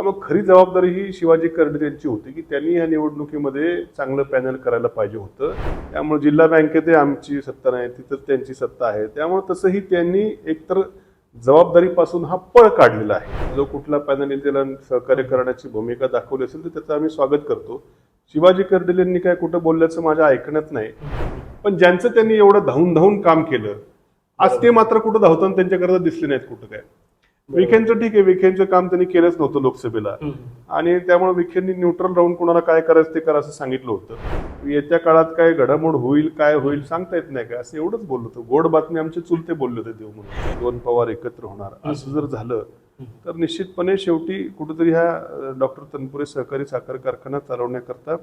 त्यामुळे खरी जबाबदारी ही शिवाजी कर्डिले यांची होती की त्यांनी या निवडणुकीमध्ये चांगलं पॅनल करायला पाहिजे होतं. त्यामुळे जिल्हा बँकेतही आमची सत्ता नाही तिथं त्यांची सत्ता आहे. त्यामुळे तसंही त्यांनी एकतर जबाबदारीपासून हा पळ काढलेला आहे. जो कुठला पॅनल येईल त्याला सहकार्य करण्याची भूमिका दाखवली असेल तर त्याचं आम्ही स्वागत करतो. शिवाजी कर्डिलेंनी काय कुठं बोलल्याचं माझ्या ऐकण्यात नाही. पण ज्यांचं त्यांनी एवढं धावून धावून काम केलं आज ते मात्र कुठं धावताना त्यांच्याकरता दिसले नाहीत कुठं काय. विखेंचं ठीक आहे विखेंचं काम त्यांनी केलंच नव्हतं लोकसभेला. आणि त्यामुळे विखेंनी न्यूट्रल राहून कोणाला काय करायचं ते करा असं सांगितलं होतं. येत्या काळात काय घडामोड होईल काय होईल सांगता येत नाही काय असं एवढंच बोललो होतं. गोड बातमी आमचे चुलते बोलले होते देव म्हणून. दोन पवार एकत्र होणार. असं जर झालं तर निश्चितपणे शेवटी कुठेतरी ह्या डॉक्टर तनपुरे सहकारी साखर कारखाना चालवण्याकरता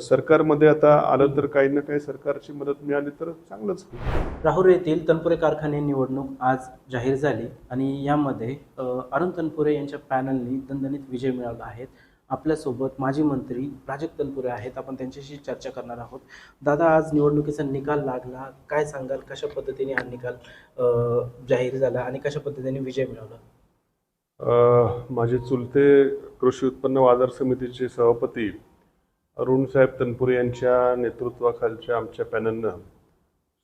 सरकारमध्ये आता आलं तर काही ना काही सरकारची मदत मिळाली तर चांगलंच राहुरी येथील तनपुरे कारखाने निवडणूक आज जाहीर झाली आणि यामध्ये अरुण तनपुरे यांच्या पॅनलनी दणदणीत विजय मिळवला आहे. आपल्यासोबत माजी मंत्री प्राजक्त तनपुरे आहेत. आपण त्यांच्याशी चर्चा करणार आहोत. दादा आज निवडणुकीचा निकाल लागला. काय सांगाल? कशा पद्धतीने हा निकाल जाहीर झाला आणि कशा पद्धतीने विजय मिळवला? माझे चुलते कृषी उत्पन्न बाजार समितीचे सभापती अरुण साहेब तनपुरे यांच्या नेतृत्वाखालच्या आमच्या पॅनलनं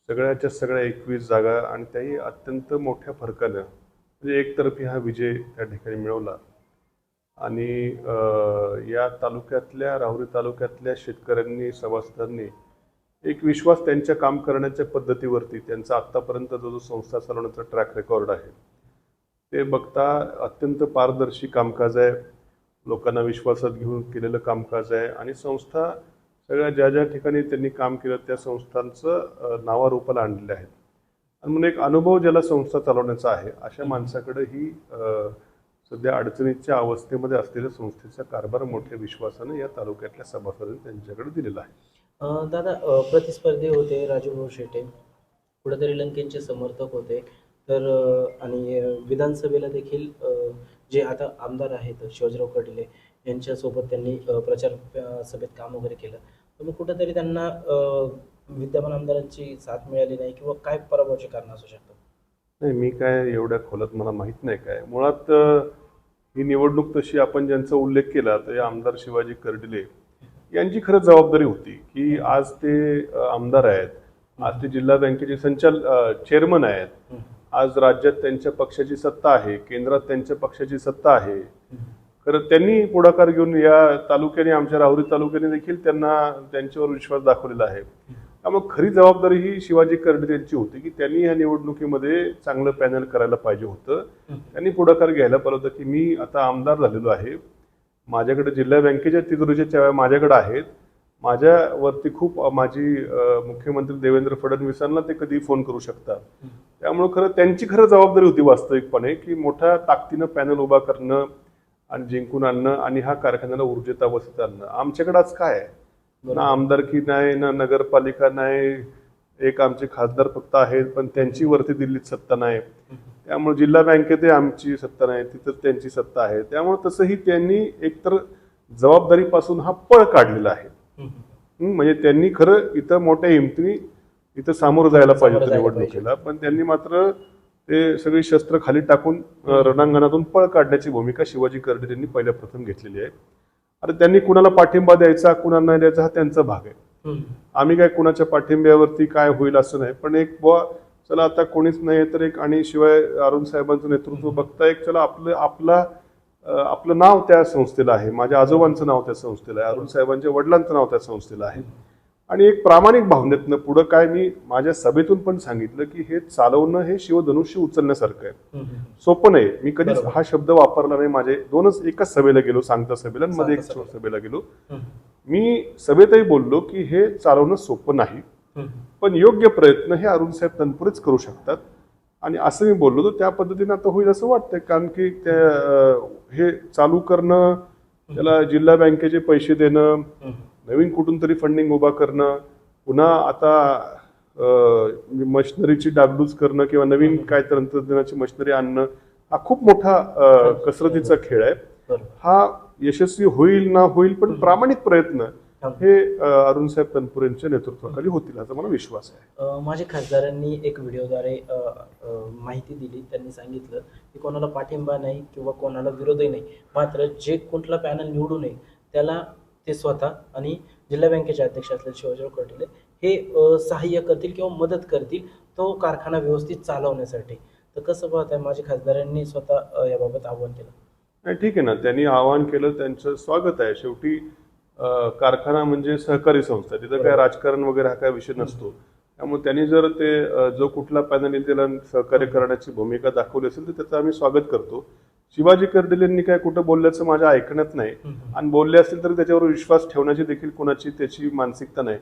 सगळ्याच्या सगळ्या एकवीस जागा आणि त्याही अत्यंत मोठ्या फरकानं म्हणजे एकतर्फी हा विजय त्या ठिकाणी मिळवला. आणि या तालुक्यातल्या राहुरी तालुक्यातल्या शेतकऱ्यांनी सभासदांनी एक विश्वास त्यांच्या काम करण्याच्या पद्धतीवरती त्यांचा आत्तापर्यंत जो जो संस्था चालवण्याचा ट्रॅक रेकॉर्ड आहे ते बघता अत्यंत पारदर्शी कामकाज आहे. लोकांना विश्वासात घेऊन केलेलं कामकाज आहे. आणि संस्था सगळ्या ज्या ज्या ठिकाणी त्यांनी काम केलं त्या संस्थांचं नावारूपाला आणलेलं आहे आणि म्हणून एक अनुभव ज्याला संस्था चालवण्याचा आहे अशा माणसाकडे ही सध्या अडचणीच्या अवस्थेमध्ये असलेल्या संस्थेचा कारभार मोठ्या विश्वासानं या तालुक्यातल्या सभासदांनी त्यांच्याकडे दिलेला आहे. दादा प्रतिस्पर्धी होते राजूभाऊ शेटे कुठेतरी लंकेंचे समर्थक होते. तर आणि विधानसभेला देखील जे आता आमदार आहेत शिवाजीराव कर्डिले यांच्यासोबत त्यांनी प्रचार सभेत काम वगैरे केलं. तर मग कुठेतरी त्यांना विद्यमान आमदारांची साथ मिळाली नाही किंवा काय पराभवाचे कारण असू शकतं नाही मी काय एवढ्या खोलात मला माहीत नाही काय. मुळात ही निवडणूक तशी आपण ज्यांचा उल्लेख केला तर आमदार शिवाजी कर्डिले यांची खरंच जबाबदारी होती की आज ते आमदार आहेत. आज ते जिल्हा बँकेचे संचाल चेअरमन आहेत. आज राज्यात त्यांच्या पक्षाची सत्ता आहे केंद्रात त्यांच्या पक्षाची सत्ता आहे. खरं त्यांनी पुढाकार घेऊन या तालुक्याने आमच्या राहुरी तालुक्याने देखील त्यांना त्यांच्यावर विश्वास दाखवलेला आहे. त्यामुळे खरी जबाबदारी ही शिवाजी कर्डिले यांची होती की त्यांनी या निवडणुकीमध्ये चांगलं पॅनल करायला पाहिजे होतं. त्यांनी पुढाकार घ्यायला पाहिजे होतं की मी आता आमदार झालेलो आहे. माझ्याकडे जिल्हा बँकेच्या तिजोरीच्या चाव्या माझ्याकडे आहेत. माझ्यावरती खूप माझी मुख्यमंत्री देवेंद्र फडणवीसांना ते कधी फोन करू शकतात. त्यामुळे खरं त्यांची खरं जबाबदारी होती वास्तविकपणे की मोठ्या ताकदीनं पॅनल उभा करणं आणि जिंकून आणणं आणि हा कारखान्याला ऊर्जेत अवस्थेत आणणं. आमच्याकडे आज काय आहे? ना आमदारकी नाही ना नगरपालिका नाही एक आमचे खासदार फक्त आहेत पण त्यांची वरती दिल्लीत सत्ता नाही. त्यामुळे जिल्हा बँकेतही आमची सत्ता नाही तिथं त्यांची सत्ता आहे. त्यामुळे तसंही त्यांनी एकतर जबाबदारीपासून हा पळ काढलेला आहे. म्हणजे त्यांनी खरं इथं मोठ्या हिमतीने इथं सामोरं जायला पाहिजे होतं निवडणुकीला. पण त्यांनी मात्र ते सगळी शस्त्र खाली टाकून रणांगणातून पळ काढण्याची भूमिका शिवाजी कर्डिले यांनी पहिल्या प्रथम घेतलेली आहे. आता त्यांनी कुणाला पाठिंबा द्यायचा कुणाला नाही द्यायचा हा त्यांचा भाग आहे. आम्ही काय कुणाच्या पाठिंब्यावरती काय होईल असं नाही. पण एक बुवा चला आता कोणीच नाही तर एक आणि शिवाय अरुण साहेबांचं नेतृत्व बघता एक चला आपलं आपला आपलं नाव त्या संस्थेला आहे. माझ्या आजोबांचं नाव त्या संस्थेला आहे. अरुण साहेबांच्या वडिलांचं नाव त्या संस्थेला आहे. आणि एक प्रामाणिक भावनेतनं पुढं काय मी माझ्या सभेतून पण सांगितलं की हे चालवणं हे शिवधनुष्य उचलण्यासारखं आहे. सोपं नाही. मी कधीच. हा शब्द वापरला नाही. माझे दोनच एकाच सभेला गेलो सांगता सभेला मध्ये एक सभेला. गेलो. मी सभेतही बोललो की हे चालवणं सोपं नाही. पण योग्य प्रयत्न हे अरुण साहेब तनपुरेच करू शकतात. आणि असं मी बोललो तर त्या पद्धतीने आता होईल असं वाटतंय. कारण की हे चालू करणं त्याला जिल्हा बँकेचे पैसे देणं नवीन कुठून तरी फंडिंग उभा करणं पुन्हा आता मशिनरीची डागडूज करणं किंवा नवीन काय तंत्रज्ञानाची मशिनरी आणणं हा खूप मोठा कसरतीचा खेळ आहे. हा यशस्वी होईल ना होईल पण प्रामाणिक प्रयत्न हे अं, अरुणसाहेब तनपुरेंच्या नेतृत्वाखाली होतील असा मला विश्वास आहे. अ, माझे खासदारांनी एक व्हिडिओद्वारे माहिती दिली. त्यांनी सांगितलं की कोणाला पाठिंबा नाही किंवा कोणाला विरोधही नाही. मात्र जे कुठला पॅनल निवडू नये त्याला ते स्वतः आणि जिल्हा बँकेचे अध्यक्ष असलेले शिवाजीराव कर्डिले हे सहाय्य करतील किंवा मदत करतील तो कारखाना व्यवस्थित चालवण्यासाठी. तर कसं पाहताय माझ्या खासदारांनी स्वतः याबाबत आव्हान केलं? नाही ठीक आहे ना. त्यांनी आवाहन केलं त्यांचं स्वागत आहे. शेवटी कारखाना म्हणजे सहकारी संस्था. आहे. तिथं काय. राजकारण वगैरे हा काय विषय नसतो. त्यामुळे त्यांनी जर ते जो कुठला पॅनल येईल त्याला सहकार्य करण्याची भूमिका दाखवली असेल तर त्याचं आम्ही स्वागत करतो. शिवाजी कर्डिलेंनी काय कुठं बोलल्याचं माझ्या ऐकण्यात नाही. आणि बोलले असतील तर त्याच्यावर विश्वास ठेवण्याची देखील कोणाची त्याची मानसिकता नाही.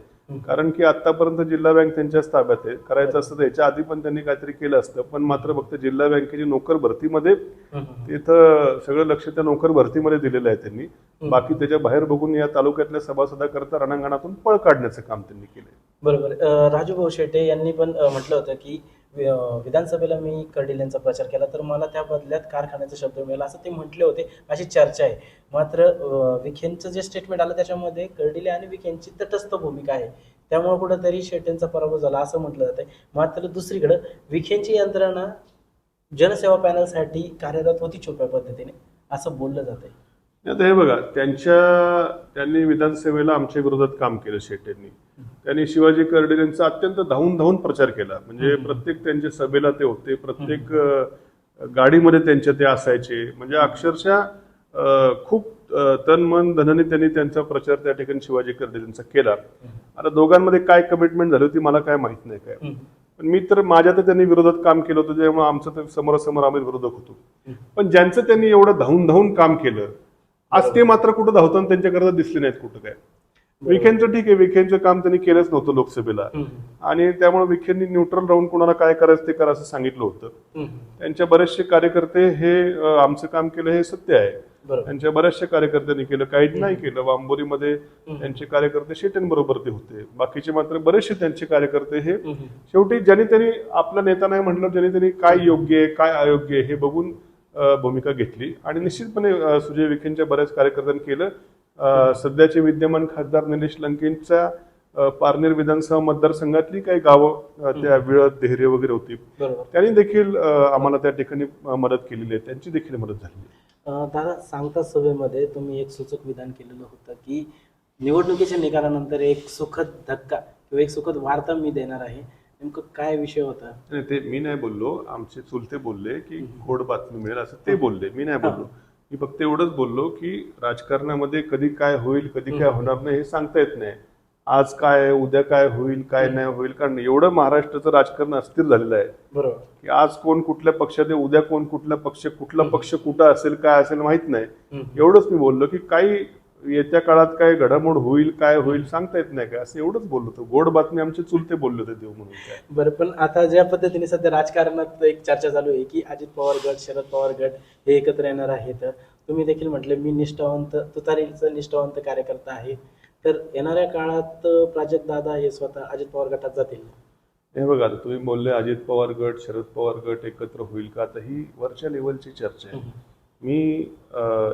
कारण की आतापर्यंत जिल्हा बँक त्यांच्याच ताब्यात आहे. करायचं असतं याच्या आधी पण त्यांनी काहीतरी केलं असतं. पण मात्र फक्त जिल्हा बँकेची नोकर भरतीमध्ये तिथं सगळं लक्ष त्या नोकर भरतीमध्ये दिलेलं आहे त्यांनी. बाकी त्याच्या बाहेर बघून या तालुक्यातल्या सभासदाकरता रणांगणातून पळ काढण्याचं काम त्यांनी केलंय. बरोबर. अ, राजू भाऊ शेटे यांनी पण म्हटलं होतं की विधानसभेला मी कर्डिल यांचा प्रचार केला तर मला त्या बदल्यात कारखान्याचा शब्द मिळाला. असं ते म्हटले होते अशी चर्चा आहे. मात्र विखेंचं जे स्टेटमेंट आलं त्याच्यामध्ये कर्डिले आणि विखेंची तटस्थ भूमिका आहे. त्यामुळे कुठंतरी शेटेंचा पराभव झाला असं म्हटलं जातंय. मात्र दुसरीकडं विखेंची यंत्रणा जनसेवा पॅनलसाठी कार्यरत होती छोप्या पद्धतीने असं बोललं जातंय. आता हे बघा त्यांच्या त्यांनी विधानसभेला आमच्या विरोधात काम केलं शेट यांनी त्यांनी शिवाजी कर्डिल यांचा अत्यंत धावून धावून प्रचार केला. म्हणजे प्रत्येक त्यांच्या सभेला ते होते प्रत्येक गाडीमध्ये त्यांच्या ते असायचे. म्हणजे अक्षरशः खूप तन मन धनाने त्यांनी त्यांचा प्रचार त्या ठिकाणी शिवाजी कर्डिल यांचा केला. आता दोघांमध्ये काय कमिटमेंट झाली होती मला काय माहीत नाही काय. पण मी तर माझ्या तर त्यांनी विरोधात काम केलं होतं त्यामुळे आमचं तर समोरासमोर आम्ही विरोधक होतो. पण ज्यांचं त्यांनी एवढं धावून धावून काम केलं आज ते मात्र कुठं धावताना त्यांच्याकरता दिसले नाहीत कुठं काय. विखेंचं ठीक आहे विखेंचं काम त्यांनी केलंच नव्हतं लोकसभेला. आणि त्यामुळे विखेंनी न्यूट्रल राहून कुणाला काय करायचं ते करा असं सांगितलं होतं. त्यांच्या बरेचसे कार्यकर्ते हे आमचं काम केलं हे सत्य आहे. त्यांच्या बऱ्याचशा कार्यकर्त्यांनी केलं काही नाही केलं. वांबोरीमध्ये त्यांचे कार्यकर्ते शेटेंबरोबर ते होते. बाकीचे मात्र बरेचसे त्यांचे कार्यकर्ते हे शेवटी ज्यांनी त्यांनी आपला नेता नाही म्हटलं त्यांनी त्यांनी काय योग्य आहे काय अयोग्य आहे हे बघून भूमिका घेतली. आणि निश्चितपणे सुजय विखेंच्या बऱ्याच कार्यकर्त्यांनी केलं. सध्याचे विद्यमान खासदार निलेश लंकेंच्या पारनेर विधानसभा मतदारसंघातली काही गावं त्या विळत देहरे वगैरे होती. बरोबर. त्यांनी देखील आम्हाला त्या ठिकाणी मदत केलेली आहे. त्यांची देखील मदत झाली दादा सांगता सभेमध्ये तुम्ही एक सूचक विधान केलेलं होतं की निवडणुकीच्या निकालानंतर एक सुखद धक्का किंवा एक सुखद वार्ता मी देणार आहे. नेमकं काय विषय होता? नाही ते मी नाही बोललो. आमचे चुलते बोलले की गोड बातमी मिळेल असं ते बोलले. मी नाही बोललो. मी फक्त एवढंच बोललो की राजकारणामध्ये कधी काय होईल कधी काय होणार नाही हे सांगता येत नाही. आज काय उद्या काय होईल काय नाही होईल कारण एवढं महाराष्ट्राचं राजकारण अस्थिर झालेलं आहे. बरोबर. की आज कोण कुठल्या पक्षात आहे उद्या कोण कुठला पक्ष कुठला पक्ष कुठं असेल काय असेल माहीत नाही. एवढंच मी बोललो की काही येत्या काळात काय घडामोड होईल काय होईल सांगता येत नाही काय? असं एवढंच बोललो होतो. गोड बातमी आमचे चुलते बोलले होते देव म्हणून. बरं पण आता ज्या पद्धतीने सध्या राजकारणात एक चर्चा चालू आहे की अजित पवार गट शरद पवार गट हे एकत्र येणार आहेत. तुम्ही देखील म्हटले मी निष्ठावंत तुतारीचं निष्ठावंत कार्यकर्ता आहे. तर येणाऱ्या काळात प्राजक्त दादा हे स्वतः अजित पवार गटात जातील. हे बघा आता तुम्ही बोलले अजित पवार गट शरद पवार गट एकत्र होईल का? आता ही वरच्या लेवलची चर्चा आहे. मी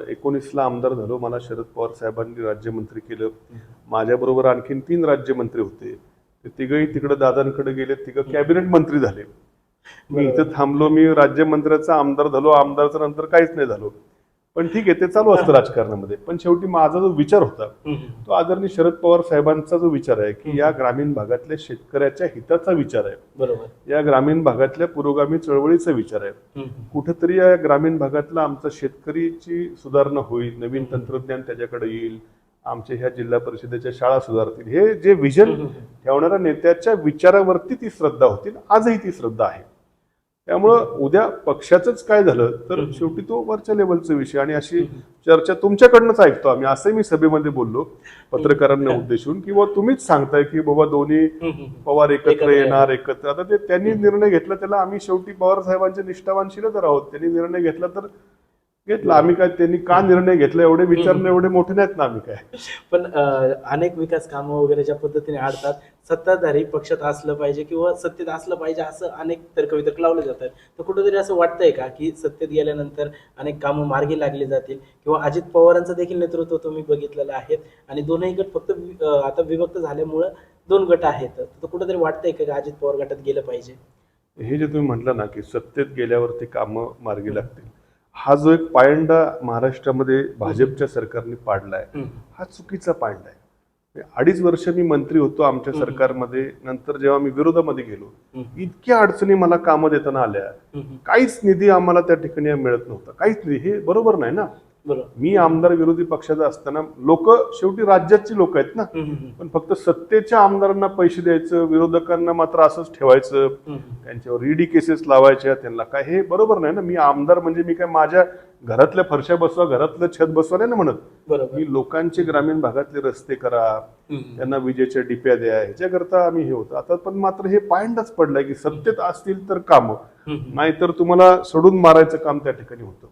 एकोणीसला आमदार झालो. मला शरद पवार साहेबांनी राज्यमंत्री केलं. माझ्याबरोबर आणखीन तीन राज्यमंत्री होते. ते तिघही तिकडे दादांकडे गेले. तिघं कॅबिनेट मंत्री झाले. मी इथं थांबलो. मी राज्यमंत्र्याचा आमदार झालो. आमदारचा नंतर काहीच नाही झालो. पण ठीक आहे ते चालू असतं राजकारणामध्ये. पण शेवटी माझा जो विचार होता तो आदरणीय शरद पवार साहेबांचा जो विचार आहे की या ग्रामीण भागातल्या शेतकऱ्याच्या हिताचा विचार आहे. बरोबर. या ग्रामीण भागातल्या पुरोगामी चळवळीचा विचार आहे. कुठेतरी या ग्रामीण भागातला आमचा शेतकरीची सुधारणा होईल नवीन तंत्रज्ञान त्याच्याकडे येईल आमच्या ह्या जिल्हा परिषदेच्या शाळा सुधारतील. हे जे विजन ठेवणाऱ्या नेत्याच्या विचारावरती ती श्रद्धा होती आजही ती श्रद्धा आहे. त्यामुळं उद्या पक्षाचंच काय झालं तर शेवटी तो वरच्या लेवलचा विषय आणि अशी चर्चा तुमच्याकडनंच ऐकतो आम्ही. असंही मी सभेमध्ये बोललो पत्रकारांना उद्देशून किंवा तुम्हीच सांगताय की बाबा दोन्ही पवार एकत्र येणार. एकत्र. आता ते त्यांनी निर्णय घेतला त्याला आम्ही शेवटी पवार साहेबांचे निष्ठावानशीलच आहोत. त्यांनी निर्णय घेतला तर घेतला. आम्ही काय त्यांनी का निर्णय घेतला एवढे विचारणं एवढे मोठे नाहीत ना आम्ही काय. पण अं, अनेक विकास कामं वगैरे ज्या पद्धतीने आडतात सत्ताधारी पक्षात असलं पाहिजे किंवा सत्तेत असलं पाहिजे असं अनेक तर्कवितर्क लावले जातात. तर कुठेतरी असं वाटतंय का की सत्तेत गेल्यानंतर अनेक कामं मार्गी लागली जातील किंवा अजित पवारांचं देखील नेतृत्व तुम्ही बघितलेलं आहे आणि दोनही गट फक्त वि- अं, आता विभक्त झाल्यामुळं दोन गट आहेत. तर कुठेतरी वाटतंय का की अजित पवार गटात गेलं पाहिजे? हे जे तुम्ही म्हटलं ना की सत्तेत गेल्यावरती कामं मार्गी लागतील. हा जो एक पायंडा महाराष्ट्रामध्ये भाजपच्या सरकारने पाडलाय हा चुकीचा पायंडा आहे म्हणजे अडीच वर्ष मी मंत्री होतो आमच्या. सरकारमध्ये नंतर जेव्हा मी विरोधामध्ये गेलो. इतक्या अडचणी मला कामं देताना आल्या. काहीच निधी आम्हाला त्या ठिकाणी मिळत नव्हता काहीच निधी हे बरोबर नाही ना मी आमदार विरोधी पक्षाचा असताना लोक शेवटी राज्याची लोक आहेत ना पण फक्त सत्तेच्या आमदारांना पैसे द्यायचं विरोधकांना मात्र असंच ठेवायचं. त्यांच्यावर ईडी केसेस लावायच्या त्यांना काय हे बरोबर नाही ना मी आमदार म्हणजे मी काय माझ्या घरातल्या फरशा बसवा घरातलं छत बसवा नाही ना म्हणत मी लोकांचे ग्रामीण भागातले रस्ते करा. त्यांना विजेच्या डिप्या द्या ह्याच्याकरता आम्ही हे होतो आता पण मात्र हे पायंडाच पडलाय की सत्तेत असतील तर कामं. नाहीतर तुम्हाला सोडून मारायचं काम त्या ठिकाणी होतं.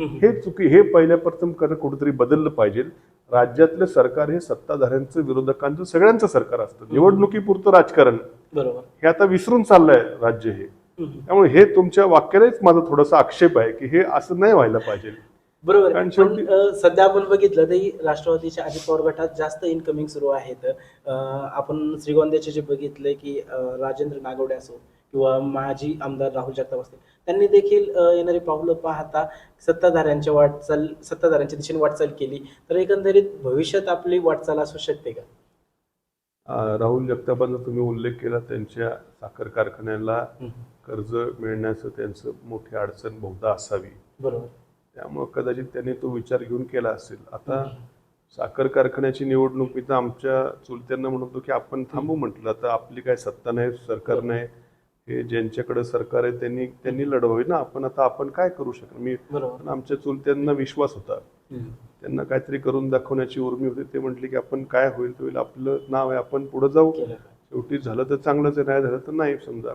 हे चुकी हे पहिल्या प्रथम करणं कुठेतरी बदललं पाहिजे. राज्यातलं सरकार हे सत्ताधाऱ्यांचं विरोधकांचं सगळ्यांचं सरकार असतं. निवडणुकीपुरतं राजकारण. बरोबर. हे आता विसरून चाललंय राज्य हे. त्यामुळे हे तुमच्या वाक्यालाच माझा थोडासा आक्षेप आहे की हे असं नाही व्हायला पाहिजे. बरोबर. कारण शेवटी- सध्या आपण बघितलं तरी राष्ट्रवादीच्या अजित पवार गटात जास्त इनकमिंग सुरू आहेत. आपण श्रीगोंद्याचे जे बघितले की राजेंद्र नागवडे असो किंवा माजी आमदार राहुल जगताप असतील त्यांनी देखील येणारी पावलं पाहता सत्ताधाऱ्यांच्या वाटचाल सत्ताधाऱ्यांच्या दिशेने वाटचाल केली. तर एकंदरीत भविष्यात आपली वाटचाल असू शकते का? राहुल जगतापांचा तुम्ही उल्लेख केला त्यांच्या साखर कारखान्याला कर्ज मिळण्याचं त्यांचं मोठी अडचण बहुधा असावी. बरोबर. त्यामुळे कदाचित त्यांनी तो विचार घेऊन केला असेल. आता साखर कारखान्याची निवडणूक मी तर आमच्या चुलत्यांना म्हणतो की आपण थांबू म्हटलं. आता आपली काय सत्ता नाही सरकार नाही. हे ज्यांच्याकडे सरकार आहे त्यांनी त्यांनी लढवावी ना. आपण आता आपण काय करू शकणार? मी आमच्या चुलत्यांना विश्वास होता. त्यांना काहीतरी करून दाखवण्याची उर्मी होती. ते म्हटले की आपण काय होईल ते होईल. आपलं नाव आहे आपण पुढे जाऊ? शेवटी झालं तर चांगलंच आहे नाही झालं तर नाही समजा.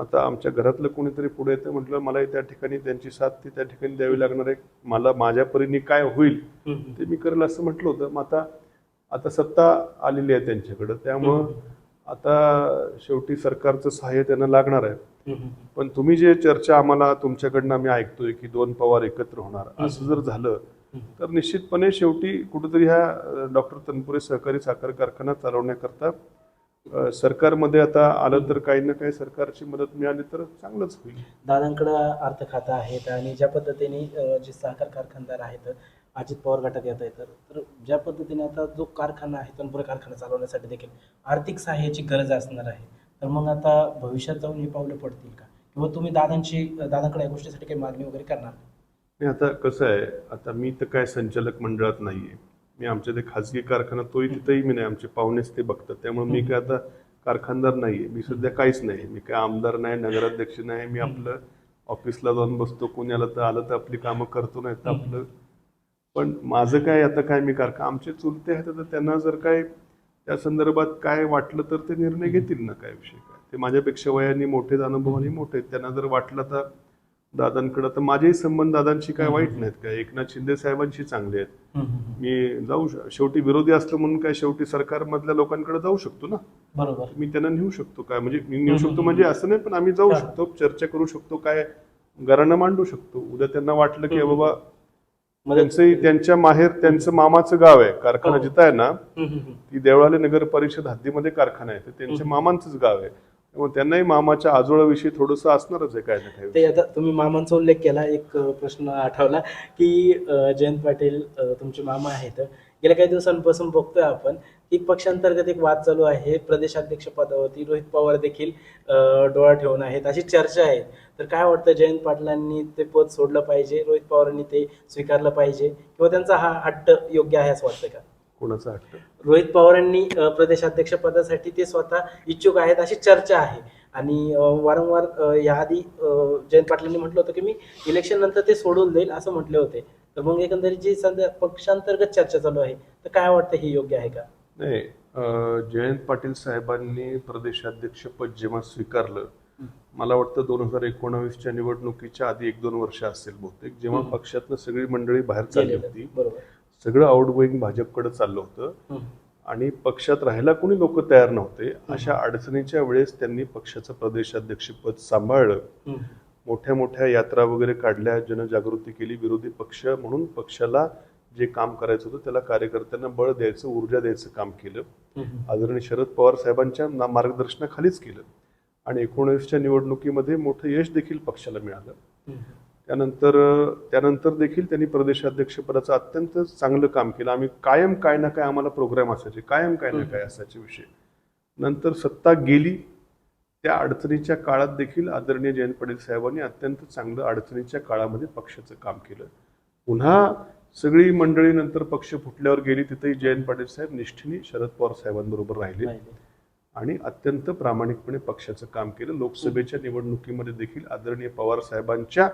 आता आमच्या घरातलं कोणीतरी पुढे येतं म्हटलं मलाही त्या ठिकाणी त्यांची साथ ती त्या ठिकाणी द्यावी लागणार आहे. मला माझ्या परीने काय होईल. ते मी करेल असं म्हटलं होतं. मग आता आता सत्ता आलेली आहे त्यांच्याकडं. त्यामुळं आता शेवटी सरकारचं सहाय्य त्यांना लागणार आहे. पण तुम्ही जे चर्चा आम्हाला तुमच्याकडनं आम्ही ऐकतोय की दोन पवार एकत्र होणार असं जर झालं तर निश्चितपणे शेवटी कुठेतरी ह्या डॉक्टर तनपुरे सहकारी साखर कारखाना चालवण्याकरता सरकारमध्ये आता आलं तर काही ना काही सरकारची मदत मिळाली तर चांगलंच होईल. दादांकडं अर्थ खातं आहेत आणि ज्या पद्धतीने जे साखर कारखानदार आहेत अजित पवार गटात येत आहेत तर ज्या पद्धतीने आता जो कारखाना आहे तनपुरे कारखाना चालवण्यासाठी देखील आर्थिक सहाय्याची गरज असणार आहे तर मग आता भविष्यात जाऊन ही पावलं पडतील का? किंवा तुम्ही दादांची दादांकडे या गोष्टीसाठी काही मागणी वगैरे करणार? नाही आता कसं आहे आता मी तर काय संचालक मंडळात नाहीये. मी आमच्या ते खाजगी कारखाना तोही तिथंही मी नाही आमचे पाहुणेच ते बघतात. त्यामुळे मी काय आता कारखानदार नाहीये. मी सध्या काहीच नाही. मी काय आमदार नाही नगराध्यक्ष नाही. मी आपलं ऑफिसला जाऊन बसतो. कोणी आलं तर आलं तर आपली कामं करतो नाही तर आपलं. पण माझं काय आता काय मी कारखा आमचे चुलते आहेत तर त्यांना जर काय त्या संदर्भात काय वाटलं तर ते निर्णय घेतील ना काय विषय काय? ते माझ्यापेक्षा वयाने मोठे अनुभवाने मोठे. त्यांना जर वाटलं तर दादांकडं. तर माझेही संबंध दादांशी काय वाईट नाहीत काय. एकनाथ शिंदे साहेबांशी चांगले आहेत. मी जाऊ शेवटी विरोधी असलं म्हणून काय शेवटी सरकारमधल्या लोकांकडे जाऊ शकतो ना? बरोबर. मी त्यांना नेऊ शकतो काय? म्हणजे मी नेऊ शकतो म्हणजे असं नाही पण आम्ही जाऊ. शकतो चर्चा करू शकतो काय घरानं मांडू शकतो. उद्या त्यांना वाटलं की बाबा मदत त्यांचंही त्यांच्या माहेर त्यांचं मामाचं गाव आहे कारखाना हो. जिथं आहे ना. ती देवळाली नगर परिषद हद्दीमध्ये कारखाना आहे तर त्यांच्या मामांचंच गाव आहे. त्यामुळे त्यांनाही मामाच्या आजोळाविषयी थोडंसं असणारच आहे काय ना काय ते आता तुम्ही मामांचा उल्लेख केला एक अ, प्रश्न आठवला की अ, जयंत पाटील अ, तुमचे मामा आहेत. गेल्या काही दिवसांपासून बघतोय आपण की पक्षांतर्गत एक वाद चालू आहे. प्रदेशाध्यक्ष पदावरती रोहित पवार देखील अ, डोळा ठेवून आहेत. अशी चर्चा आहे. तर काय वाटतं जयंत पाटलांनी ते पद सोडलं पाहिजे? रोहित पवारांनी ते स्वीकारलं पाहिजे? किंवा त्यांचा हा हट्ट योग्य आहे असं वाटतं का? कोणाचं हट्ट रोहित पवारांनी प्रदेशाध्यक्ष पदासाठी ते स्वतः इच्छुक आहेत अशी चर्चा आहे. आणि वारंवार याआधी जयंत पाटलांनी म्हटलं होतं की मी इलेक्शन नंतर ते सोडून देईल असं म्हटले होते. तर मग एकंदरीत जी सध्या पक्षांतर्गत चर्चा चालू आहे तर काय वाटतं हे योग्य आहे का? नाही जयंत पाटील साहेबांनी प्रदेशाध्यक्षपद जेव्हा स्वीकारलं मला वाटतं दोन हजार एकोणावीसच्या निवडणुकीच्या आधी एक दोन वर्ष असेल बहुतेक जेव्हा. पक्षातनं सगळी मंडळी बाहेर चालली. होती. बरोबर. सगळं आउटगोईंग भाजपकडे चाललं होतं. आणि पक्षात राहायला कोणी लोक तयार नव्हते अशा अडचणीच्या वेळेस त्यांनी पक्षाचं प्रदेशाध्यक्षपद सांभाळलं. मोठ्या मोठ्या यात्रा वगैरे काढल्या जनजागृती केली विरोधी पक्ष म्हणून पक्षाला जे काम करायचं होतं त्याला कार्यकर्त्यांना बळ द्यायचं ऊर्जा द्यायचं काम केलं. आदरणीय शरद पवार साहेबांच्या ना- मार्गदर्शनाखालीच केलं आणि एकोणीसच्या निवडणुकीमध्ये मोठं यश देखील पक्षाला मिळालं. त्यानंतर त्यानंतर देखील त्यांनी प्रदेशाध्यक्षपदाचं अत्यंत चांगलं काम केलं. आम्ही कायम काय ना काय आम्हाला प्रोग्राम असायचे. कायम काय ना काय असायचे विषय. नंतर सत्ता गेली. त्या अडचणीच्या काळात देखील आदरणीय जयंत पाटील साहेबांनी अत्यंत चांगलं अडचणीच्या काळामध्ये पक्षाचं काम केलं. पुन्हा सगळी मंडळी नंतर पक्ष फुटल्यावर गेली. तिथेही जयंत पाटील साहेब निष्ठेने शरद पवार साहेबांबरोबर राहिले. राहिले. आणि अत्यंत प्रामाणिकपणे पक्षाचं काम केलं. लोकसभेच्या निवडणुकीमध्ये देखील आदरणीय पवार साहेबांच्या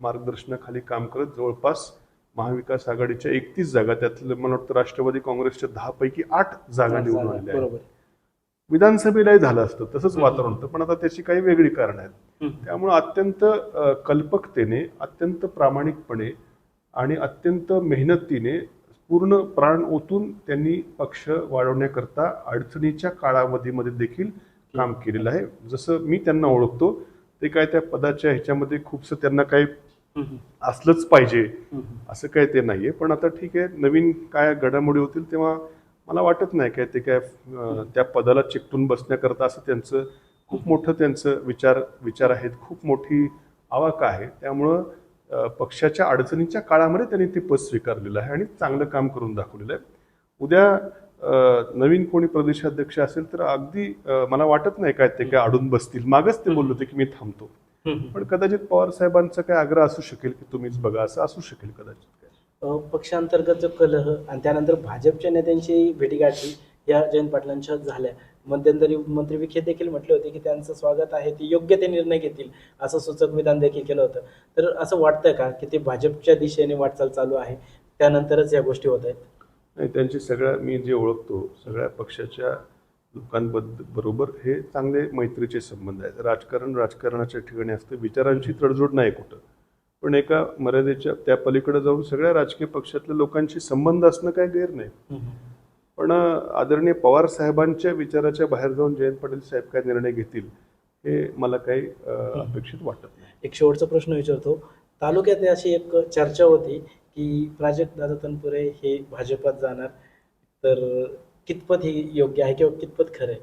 मार्गदर्शनाखाली काम करत जवळपास महाविकास आघाडीच्या एकतीस जागा त्यातलं मला वाटतं राष्ट्रवादी काँग्रेसच्या दहा पैकी आठ जागा निवडून आलेल्या आहेत. बरोबर. विधानसभेलाही झालं असतं तसंच वातावरण होतं पण आता त्याची काही वेगळी कारण आहेत. त्यामुळं अत्यंत कल्पकतेने अत्यंत प्रामाणिकपणे आणि अत्यंत मेहनतीने पूर्ण प्राण ओतून त्यांनी पक्ष वाढवण्याकरता अडचणीच्या काळामध्ये मध्ये देखील काम केलेलं आहे. जसं मी त्यांना ओळखतो ते काय त्या पदाच्या ह्याच्यामध्ये खूपसं त्यांना काही. असलंच पाहिजे. असं काय ते नाहीये. पण आता ठीक आहे नवीन काय घडामोडी होतील तेव्हा मला वाटत नाही काय ते काय त्या पदाला चिकटून बसण्याकरता असं त्यांचं खूप मोठं त्यांचं विचार विचार आहेत. खूप मोठी आवाका आहे. त्यामुळं पक्षाच्या अडचणीच्या काळामध्ये त्यांनी ते पद स्वीकारलेलं आहे आणि चांगलं काम करून दाखवलेलं आहे. उद्या नवीन कोणी प्रदेशाध्यक्ष असेल तर अगदी मला वाटत नाही काय ते काय अडून बसतील. मागच ते बोलले होते की मी थांबतो. पण कदाचित पवार साहेबांचा काय आग्रह असू शकेल की तुम्हीच बघा असं असू शकेल कदाचित पक्षांतर्गत जो कलह आणि त्यानंतर भाजपच्या नेत्यांची भेटीगाठी या जयंत पाटलांच्या झाल्या. मध्यंतरी मंत्री विखे देखील म्हटले होते की त्यांचं स्वागत आहे ते योग्य ते निर्णय घेतील असं सूचक विधान देखील केलं होतं. तर असं वाटतं का की ते भाजपच्या दिशेने वाटचाल चालू आहे? त्यानंतरच या गोष्टी होत आहेत. नाही त्यांची सगळ्या मी जे ओळखतो सगळ्या पक्षाच्या लोकांबद्दल बरोबर हे चांगले मैत्रीचे संबंध आहेत. राजकारण राजकारणाच्या ठिकाणी असतं. विचारांची तडजोड नाही कुठं. पण एका मर्यादेच्या त्या पलीकडे जाऊन सगळ्या राजकीय पक्षातल्या लोकांशी संबंध असणं काय गैर नाही. पण आदरणीय पवार साहेबांच्या विचाराच्या बाहेर जाऊन जयंत पाटील साहेब काय निर्णय घेतील हे मला काही अपेक्षित वाटत नाही. एक शेवटचा प्रश्न विचारतो. तालुक्यात अशी एक चर्चा होती की प्राजक्त दादा तनपुरे हे भाजपात जाणार. तर कितपत ही योग्य आहे किंवा कितपत खरं आहे?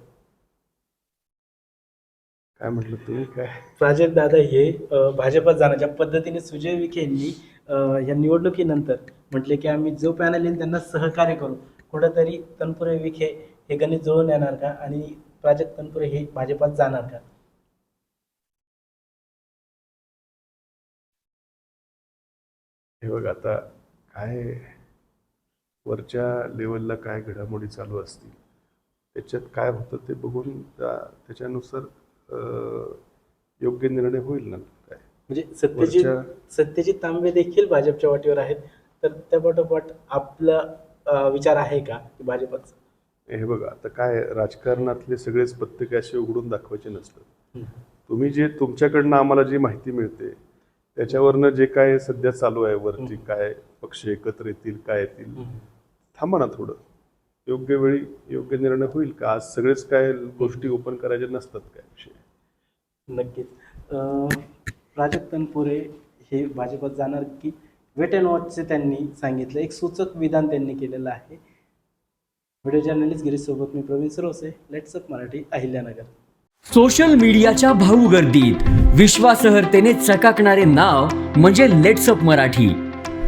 काय म्हटलं तुम्ही काय? प्राजक्त दादा हे अ, भाजपात जाणार ज्या पद्धतीने सुजय विखे यांनी अ, या निवडणुकीनंतर म्हटले की आम्ही जो पॅनल येईल त्यांना सहकार्य करू. कुठंतरी तनपुरे विखे हे गणित जुळून येणार का? आणि प्राजक्त तनपुरे हे भाजपात जाणार का? हे बघ आता काय वरच्या लेवलला काय घडामोडी चालू असतील त्याच्यात काय होतं ते बघून त्या- त्याच्यानुसार योग्य निर्णय होईल ना काय? म्हणजे सत्यजित सत्यजित तांबे देखील भाजपच्या वाटेवर आहेत. तर त्या पाठोपाठ आपला विचार आहे का की भाजपात हे बघा आता काय राजकारणातले सगळेच पत्ते काय असे उघडून दाखवायचे नसतात. तुम्ही जे तुमच्याकडनं आम्हाला जी माहिती मिळते त्याच्यावरनं जे काय सध्या चालू आहे वरती काय पक्ष एकत्र येतील काय येतील थांबा ना थोडं. योग्य वेळी योग्य निर्णय होईल का? आज सगळेच काय गोष्टी ओपन करायचे नसतात काय विषय? नक्कीच. अं, प्राजक्त तनपुरे हे भाजपात जाणार की वेट अँड वॉचचे त्यांनी सांगितलं. एक सूचक विधान त्यांनी केलेलं आहे. व्हिडिओ जर्नलिस्ट गिरीशसोबत मी Pravin Sarose. Let's up Marathi Ahilyanagar. Social मीडियाच्या भाऊ गर्दीत. विश्वासार्हतेने चकाकणारे नाव म्हणजे लेट्सअप मराठी.